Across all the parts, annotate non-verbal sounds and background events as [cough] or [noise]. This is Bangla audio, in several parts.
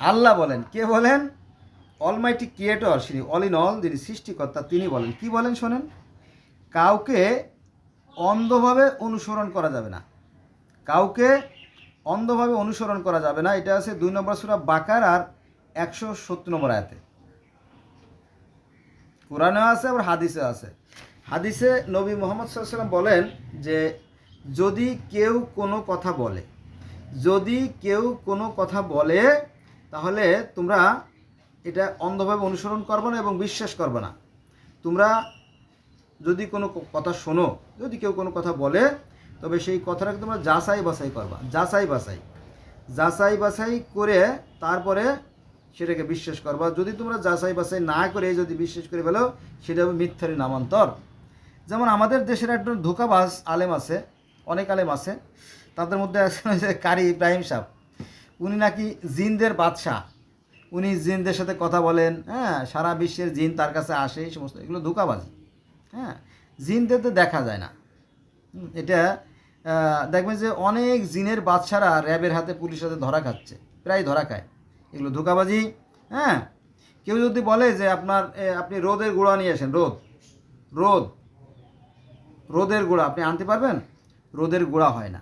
আল্লাহ বলেন। কে বলেন? অলমাইটি ক্রিয়েটর তিনি অল ইন অল যিনি সৃষ্টিকর্তা, তিনি বলেন। কি বলেন শোনেন? কাউকে অন্ধভাবে অনুসরণ করা যাবে না। কাউকে অন্ধভাবে অনুসরণ করা যাবে না। এটা আছে দুই নম্বর সুরা বাকার আর একশো সত্তর নম্বর আয়াতে। কোরআনেও আছে, আবার হাদিসে আছে। হাদিসে নবী মোহাম্মদ সাল্লাম বলেন যে, যদি কেউ কোনো কথা বলে, যদি কেউ কোনো কথা বলে তাহলে তোমরা এটা অন্ধভাবে অনুসরণ করবে না এবং বিশ্বাস করবে না। তোমরা যদি কোনো কথা শোনো, যদি কেউ কোনো কথা বলে, তবে সেই কথাটাকে তোমরা যাচাই বাছাই করবা। যাচাই বাছাই। যাচাই বাছাই করে তারপরে সেটাকে বিশ্বাস করবা। যদি তোমরা যাচাই বাছাই না করে যদি বিশ্বাস করে ফেলো, সেটা হবে মিথ্যারি নামান্তর। যেমন আমাদের দেশের একজন ধোকাবাজ আলেম আছে, অনেক আলেম আছে, তাদের মধ্যে কারি ইব্রাহিম সাহ উনি নাকি জিনদের বাদশাহ। উনি জিনদের সাথে কথা বলেন হ্যাঁ সারা বিশ্বের জিন তার কাছে আসে, এই সমস্ত, এগুলো ধোকাবাজি হ্যাঁ জিনদের তো দেখা যায় না। এটা দেখবেন যে অনেক জিনের বাদশারা র্যাবের হাতে পুলিশের হাতে ধরা খাচ্ছে, প্রায় ধরা খায়। এগুলো ধোকাবাজি হ্যাঁ কেউ যদি বলে যে আপনার আপনি রোদের গুঁড়া নিয়ে আসেন, রোদ রোদ, রোদের গুঁড়া, আপনি আনতে পারবেন? রোদের গুঁড়া হয় না।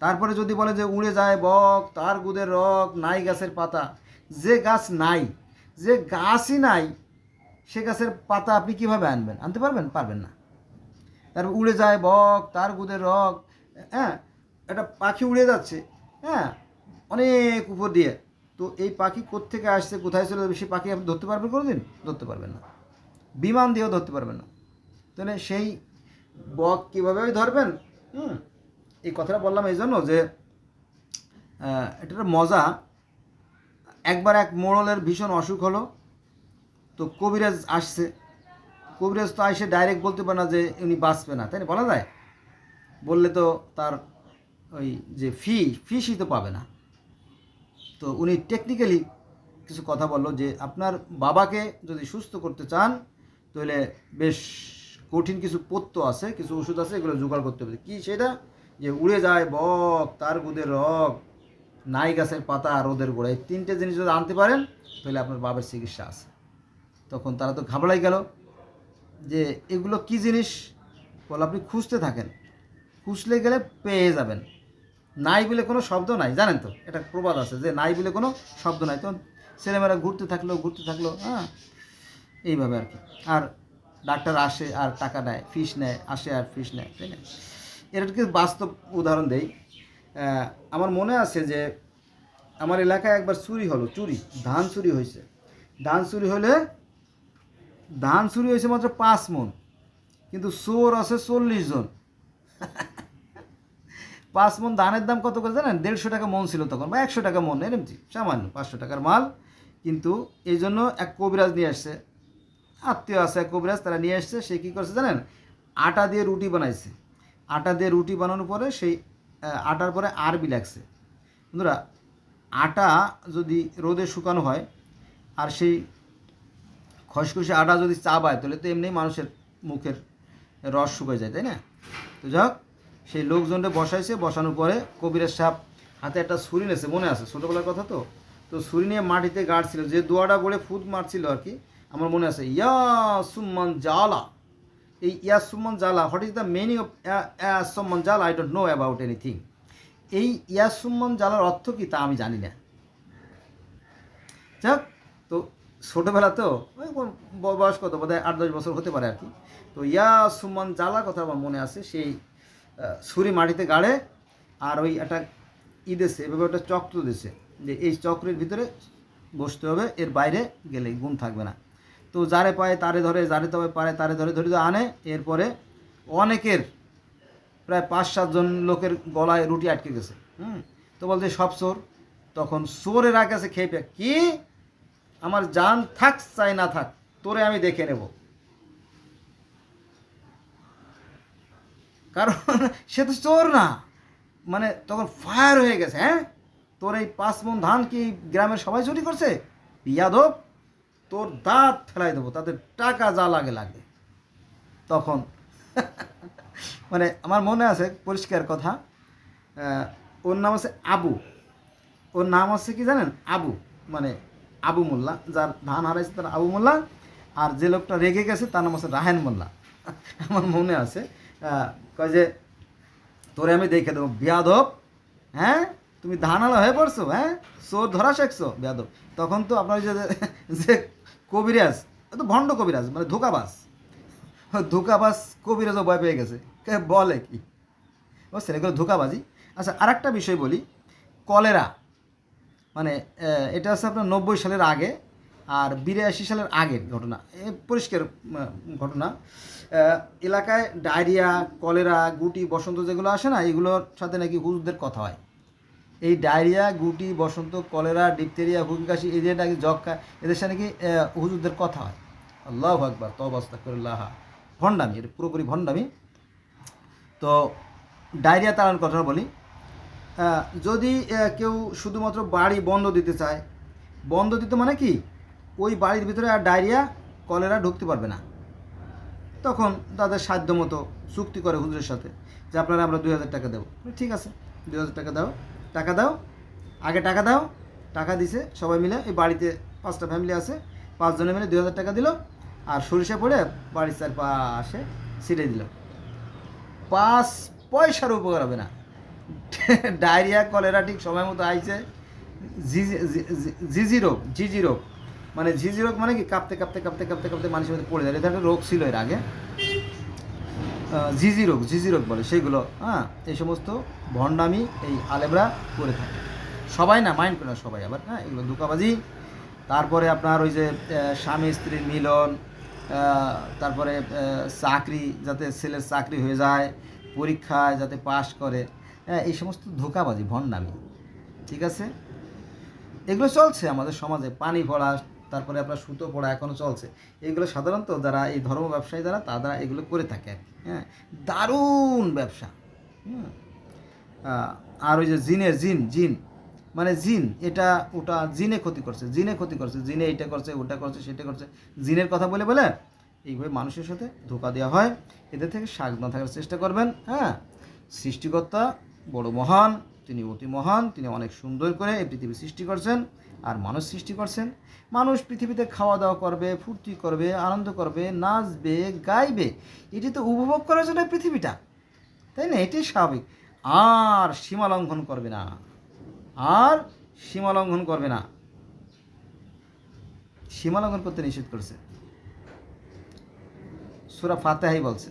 তারপরে যদি বলে যে উড়ে যায় বক, তার গুদের রক, নাই গাছের পাতা, যে গাছ নাই, যে গাছই নাই, সে গাছের পাতা আপনি কীভাবে আনবেন? আনতে পারবেন? পারবেন না। তারপর উড়ে যায় বক, তার গুদের রক হ্যাঁ একটা পাখি উড়ে যাচ্ছে হ্যাঁ অনেক উপর দিয়ে। তো এই পাখি কোত্থেকে আসছে, কোথায় চলে যাবে, সেই পাখি আপনি ধরতে পারবেন কোনো দিন ধরতে পারবেন না। বিমান দিয়েও ধরতে পারবেন না। তাহলে সেই বক কীভাবে ধরবেন? হুম এই কথাটা বললাম এই জন্য যে আহ, এটা একটা মজা একবার এক মোড়লের ভীষণ অসুখ হলো তো কবিরাজ আসছে। কবিরাজ তো এসে ডাইরেক্ট বলতে পারে না যে উনি বাঁচবে না তাই না? বলা যায়? বললে তো তার ওই যে ফি ফিসই তো পাবে না। তো উনি টেকনিক্যালি কিছু কথা বলল যে আপনার বাবাকে যদি সুস্থ করতে চান তাহলে বেশ কঠিন কিছু পত্য আছে কিছু ওষুধ আছে এগুলো জোগাড় করতে হবে। কি সেটা? যে উড়ে যায় বক, তার গুদের রক নাই গাছের পাতা রোদের গোড়া এই তিনটে জিনিস যদি আনতে পারেন, তাহলে আপনার বাবার চিকিৎসা আছে। তখন তারা তো ঘাবড়াই গেল যে এগুলো কি জিনিস? বল, আপনি খুঁজতে থাকেন। খুঁজলে গেলে পেয়ে যাবেন। নাই বলে কোনো শব্দ নাই। জানেন তো এটা প্রবাদ আছে যে নাই বলে কোনো শব্দ নাই। তখন ছেলেমেয়েরা ঘুরতে থাকল ঘুরতে থাকল হ্যাঁ এইভাবে আর কি। আর ডাক্তার আসে আর টাকা নেয় ফিস নেয়, আসে আর ফিস নেয়, তাই না? এটাকে বাস্তব উদাহরণ দেই। আমার মনে আছে যে আমার এলাকায় একবার চুরি হলো, চুরি, ধান চুরি হয়েছে। ধান চুরি হলে, ধান চুরি হয়েছে মাত্র পাঁচ মন, কিন্তু চোর আছে চল্লিশ জন। পাঁচ মন ধানের দাম কত করে জানেন? দেড়শো টাকা মন ছিল তখন, বা একশো টাকা মন এরমছি সামান্য, পাঁচশো টাকার মাল। কিন্তু এই জন্য এক কবিরাজ নিয়ে আসছে, আত্মীয় আছে এক কবিরাজ, তারা নিয়ে আসছে, সে কী করছে জানেন? আটা দিয়ে রুটি বানাইছে। আটা দিয়ে রুটি বানানোর পরে সেই আটার পরে আরবি লাগছে। বন্ধুরা, আটা যদি রোদে শুকানো হয় আর সেই খসখসে আটা যদি চাবায় তাহলে তো এমনি মানুষের মুখের রস শুকিয়ে যায়, তাই না? তো যাক সেই লোকজনটা বসাইছে, বসানোর পরে কবিরের সাপ হাতে একটা ছুরি নেছে মনে আছে? ছোটোবেলার কথা তো? তো ছুরি নিয়ে মাটিতে গাড়ছিল, যে দোয়াটা বলে ফুট মারছিল আর কি, আমার মনে আছে, ইয়া সুম্মান জালা। এই ইয়া সুম্মান জালা what is the meaning of সুম্মান জালা? I don't know about anything এই ইয়া সুম্মান জালার অর্থ কি তা আমি জানি না। যাক, তো ছোটোবেলা তো বয়স কত বোধ হয় আট দশ বছর হতে পারে আর কি। তো ইয়া সুমান জ্বালা কথা আমার মনে আছে, সেই ছুরি মাটিতে গাড়ে আর ওই একটা ই দেশে এভাবে একটা চক্র দেশে যে এই চক্রের ভিতরে বসতে হবে, এর বাইরে গেলে গুণ থাকবে না। তো যারে পায় তারে ধরে, যারে তবে পারে তারে ধরে ধরে আনে। এরপরে অনেকের প্রায় পাঁচ সাতজন লোকের গলায় রুটি আটকে গেছে। হুম? তো বলছে, সব চোর। তখন চোরের কাছে খেয়ে পেয়ে, কি? আমার জান থাক, চাই না থাক, তোরে আমি দেখে নেব। কারণ [laughs] সে তো চোর না। মানে তখন ফায়ার হয়ে গেছে হ্যাঁ? তোর এই পাঁচ মন ধান কি গ্রামের সবাই চুরি করছে? ইয়াদব তোর দাঁত ফেলাই দেবো, তাদের টাকা যা লাগে লাগে। তখন মানে আমার মনে আছে, পরিষ্কার কথা ওর নাম আছে আবু। ওর নাম হচ্ছে কি জানেন? আবু মানে আবু মোল্লা, যার ধান হারাইছে তার আবু মোল্লা, আর যে লোকটা রেগে গেছে তার নাম হচ্ছে রাহেন মোল্লা। আমার মনে আছে কয় যে, তোরে আমি দেখে দেবো, বিয়াদব হ্যাঁ? তুমি ধানালা হয়ে পড়ছো হ্যাঁ? চোর ধরা শেখছো, বিয়াদব। তখন তো আপনার যে কবিরাজ তো ভণ্ড কবিরাজ মানে ধোকাবাজ। ও ধোকাবাজ কবিরাজও ভয় পেয়ে গেছে। কে বলে কি? বুঝছেন এগুলো ধোকাবাজি। আচ্ছা আর একটা বিষয় বলি। কলেরা মানে এটা হচ্ছে আপনার নব্বই সালের আগে আর বিরাশি সালের আগের ঘটনা। এ পরিষ্কার ঘটনা। এলাকায় ডায়রিয়া, কলেরা, গুটি, বসন্ত যেগুলো আসে না, এগুলোর সাথে নাকি হুজুরদের কথা হয়। এই ডায়রিয়া, গুটি, বসন্ত, কলেরা, ডিপথেরিয়া হুগকাশি এই যে নাকি যক্ষা এদের সাথে নাকি হুজুরদের কথা হয়। আল্লাহ আকবার করে লাহা ভণ্ডামি, এটা পুরোপুরি ভণ্ডামি। তো ডায়রিয়া তাড়ানোর কথা বলি। যদি কেউ শুধুমাত্র বাড়ি বন্ধ দিতে চায়, বন্ধ দিতে মানে কি? ওই বাড়ির ভিতরে আর ডায়রিয়া, কলেরা ঢুকতে পারবে না। তখন তাদের সাধ্য মতো চুক্তি করে হুজুরের সাথে যে আপনারা আমরা দুই হাজার টাকা দেবো। ঠিক আছে, দুই হাজার টাকা দাও। টাকা দাও, আগে টাকা দাও, টাকা দিছে, সবাই মিলে, এই বাড়িতে পাঁচটা ফ্যামিলি আছে, পাঁচজনে মিলে দুই হাজার টাকা দিল, আর সরিষা পড়ে বাড়ির চার পাশে ছিটে দিল। পাঁচ পয়সার উপকার হবে না। ডায়রিয়া, কলেরা ঠিক সময় মতো আইছে জিজি রোগ জিজি রোগ। মানে ঝিঝি রোগ মানে কি? কাঁপতে কাঁপতে কাঁপতে কাঁপতে কাঁপতে মানুষের মধ্যে পড়ে যায়। এটা একটা রোগ ছিল এর আগে। ঝিঝি রোগ জিজি রোগ বলে সেইগুলো হ্যাঁ এই সমস্ত ভণ্ডামি এই আলেমরা করে থাকে। সবাই না মাইন্ড করে না সবাই আবার হ্যাঁ এগুলো দুকাবাজি তারপরে আপনার ওই যে স্বামী স্ত্রীর মিলন তারপরে চাকরি, যাতে ছেলের চাকরি হয়ে যায়, পরীক্ষায় যাতে পাশ করে হ্যাঁ এই সমস্ত ধোকাবাজি, ভণ্ডামি, ঠিক আছে? এগুলো চলছে আমাদের সমাজে, পানি পড়া তারপরে আপনার সুতো পড়া এখনও চলছে। এগুলো সাধারণত যারা এই ধর্ম ব্যবসায়ী যারা তারা এগুলো করে থাকে আর কি হ্যাঁ। দারুণ ব্যবসা আহ, আর ওই যে জিনের জিন জিন মানে জিন এটা ওটা জিনে ক্ষতি করছে জিনে ক্ষতি করছে জিনে এটা করছে ওটা করছে সেটা করছে। জিনের কথা বলে বলে এইভাবে মানুষের সাথে ধোকা দেওয়া হয়। এদের থেকে না থাকার চেষ্টা করবেন হ্যাঁ। সৃষ্টিকর্তা বড় মহান তিনি অতি মহান তিনি অনেক সুন্দর করে এই পৃথিবী সৃষ্টি করছেন। আর মানুষ সৃষ্টি করছেন? মানুষ পৃথিবীতে খাওয়া দাওয়া করবে, ফুর্তি করবে, আনন্দ করবে, নাচবে, গাইবে। এটি তো উপভোগ করার জন্য পৃথিবীটা। তাই না? এটাই স্বাভাবিক। আর সীমা লঙ্ঘন করবে না। আর সীমা লঙ্ঘন করবে না। সীমা লঙ্ঘন করতে নিষেধ করছে। সুরা ফাতেহাই বলছে।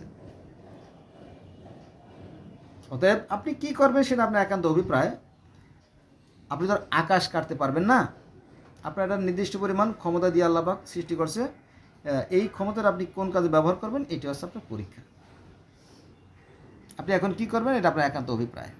অতএব আপনি কি করবেন সেটা আপনার একান্ত অভিপ্রায়। আপনি তো আকাশ কাটতে পারবেন না। আপনার একটা নির্দিষ্ট পরিমাণ ক্ষমতা দিয়ে আল্লাহবাক সৃষ্টি করছে। এই ক্ষমতার আপনি কোন কাজে ব্যবহার করবেন? এটি হচ্ছে আপনার পরীক্ষা। আপনি এখন কি করবেন? এটা আপনার একান্ত অভিপ্রায়।